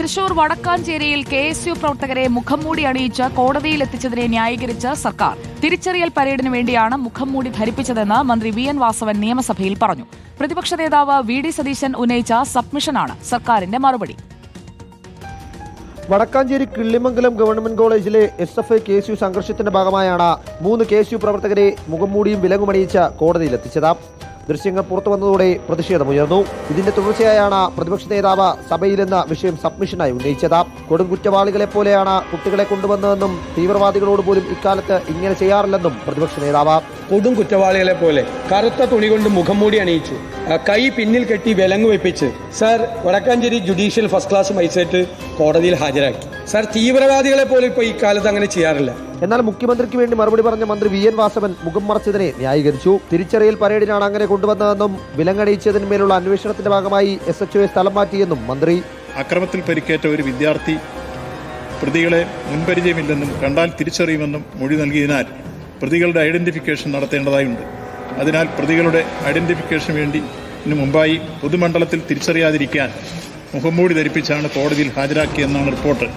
തൃശൂർ വടക്കാഞ്ചേരിയിൽ K S U പ്രവർത്തകരെ മുഖംമൂടി അണിയിച്ച് കോടതിയിൽ എത്തിച്ചതിനെ ന്യായീകരിച്ച് സർക്കാർ. തിരിച്ചറിയൽ പരേഡിന് വേണ്ടിയാണ് മുഖംമൂടി ധരിപ്പിച്ചതെന്ന് മന്ത്രി വി എൻ വാസവൻ നിയമസഭയിൽ പറഞ്ഞു. പ്രതിപക്ഷ നേതാവ് വി ഡി സതീശൻ ഉന്നയിച്ച സബ്മിഷനാണ് സർക്കാരിന്റെ മറുപടി. വടക്കാഞ്ചേരി കിള്ളിമംഗലം ഗവൺമെന്റ് കോളേജിലെ S F I K S U സംഘർഷത്തിന്റെ ഭാഗമായാണ് മൂന്ന് കെ എസ് യു പ്രവർത്തകരെ മുഖംമൂടിയും വിലങ്ങുമണിയിച്ച് കോടതിയിലെത്തിച്ചത്. ദൃശ്യങ്ങൾ പുറത്തു വന്നതോടെ പ്രതിഷേധമുയർന്നു ഇതിന്റെ തുടർച്ചയായാണ് പ്രതിപക്ഷ നേതാവ് സഭയിൽ എന്ന വിഷയം സബ്മിഷനായി ഉന്നയിച്ചത്. കൊടും കുറ്റവാളികളെ പോലെയാണ് കുട്ടികളെ കൊണ്ടുവന്നതെന്നും തീവ്രവാദികളോട് പോലും ഇക്കാലത്ത് ഇങ്ങനെ ചെയ്യാറില്ലെന്നും പ്രതിപക്ഷ നേതാവ്. കൊടും കുറ്റവാളികളെ പോലെ കറുത്ത തുണി കൊണ്ട് മുഖം മൂടി അണിയിച്ചു. കൈ പിന്നിൽ കെട്ടി വിലങ്ങ് വെപ്പിച്ച്. Sir Vadakkanchery judicial first class magistrate കോടതിയിൽ ഹാജരാക്കി. സാർ തീവ്രവാദികളെ പോലും ഇപ്പോൾ ഈ കാലത്ത് അങ്ങനെ ചെയ്യാറില്ല. എന്നാൽ മുഖ്യമന്ത്രിക്ക് വേണ്ടി മറുപടി പറഞ്ഞ മന്ത്രി വി എൻ വാസവൻ മുഖം മറച്ചതിനെ ന്യായീകരിച്ചു. തിരിച്ചറിയൽ പരേഡിനാണ് അങ്ങനെ കൊണ്ടുവന്നതെന്നും വിലങ്ങണിയിച്ചതിന്മേലുള്ള അന്വേഷണത്തിന്റെ ഭാഗമായി എസ് എച്ച് സ്ഥലം മാറ്റിയെന്നും മന്ത്രി. അക്രമത്തിൽ പരിക്കേറ്റ ഒരു വിദ്യാർത്ഥി പ്രതികളെ മുൻപരിചയമില്ലെന്നും കണ്ടാൽ തിരിച്ചറിയുമെന്നും മൊഴി നൽകിയതിനാൽ പ്രതികളുടെ ഐഡന്റിഫിക്കേഷൻ നടത്തേണ്ടതായുണ്ട്. അതിനാൽ പ്രതികളുടെ ഐഡന്റിഫിക്കേഷൻ വേണ്ടി ഇതിനു മുമ്പായി പൊതുമണ്ഡലത്തിൽ തിരിച്ചറിയാതിരിക്കാൻ മുഖംമൂടി ധരിപ്പിച്ചാണ് കോടതിയിൽ ഹാജരാക്കിയെന്നാണ് റിപ്പോർട്ട്.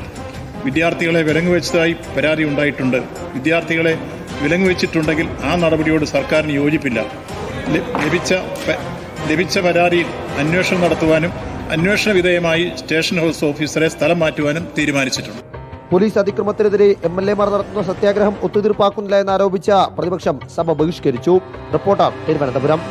വിദ്യാർത്ഥികളെ വിലങ്ങ് വെച്ചതായി പരാതി ഉണ്ടായിട്ടുണ്ട്. വിദ്യാർത്ഥികളെ വിലങ്ങ് വെച്ചിട്ടുണ്ടെങ്കിൽ ആ നടപടിയോട് സർക്കാരിന് യോജിപ്പില്ല. ലഭിച്ച ലഭിച്ച പരാതിയിൽ അന്വേഷണം നടത്തുവാനും അന്വേഷണ വിധേയമായി സ്റ്റേഷൻ ഹൗസ് ഓഫീസറെ സ്ഥലം മാറ്റുവാനും തീരുമാനിച്ചിട്ടുണ്ട്. പോലീസ് അതിക്രമത്തിനെതിരെ എം എൽ എമാർ നടത്തുന്ന സത്യാഗ്രഹം ഒത്തുതീർപ്പാക്കുന്നില്ല എന്നാരോപിച്ച പ്രതിപക്ഷം സഭ ബഹിഷ്കരിച്ചു. റിപ്പോർട്ടർ തിരുവനന്തപുരം.